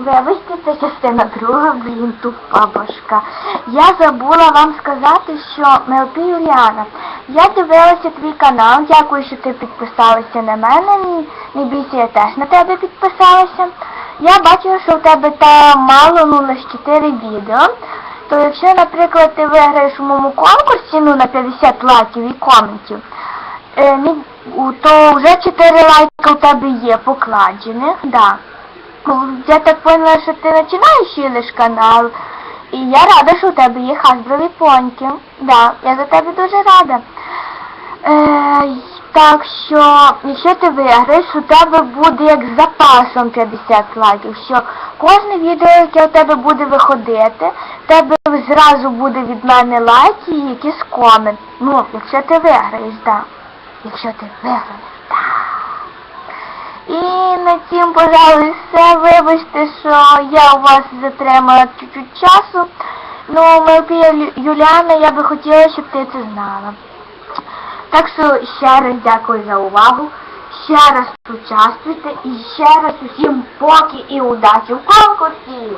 Вибачте, це частина друга, блін, тупа башка. Я забула вам сказати, що Мелпі Юліана, я дивилася твій канал, дякую, що ти підписалася на мене. Не, бійся, я теж на тебе підписалася. Я бачила, що у тебе там мало, ну, лише 4 відео. То якщо, наприклад, ти виграєш у моєму конкурсі, ну, на 50 лайків і коментів, е, то вже 4 лайки у тебе є покладених, да. Я так поняла, що ти починаєш лиш канал. І я рада, що у тебе є хасброві поньки. Да, я за тебе дуже рада. Е, так що, якщо ти виграєш, у тебе буде як з запасом 50 лайків, що кожне відео, яке у тебе буде виходити, в тебе зразу буде від мене лайк і якийсь комент. Ну, якщо ти виграєш, да. Якщо ти виграєш. І на цім, пожалуй, все. Вибачте, що я у вас затримала чуть-чуть часу. Ну, моя Юліана, я би хотіла, щоб ти це знала. Так що ще раз дякую за увагу. Ще раз участвуйте і ще раз усім поки і удачі в конкурсі.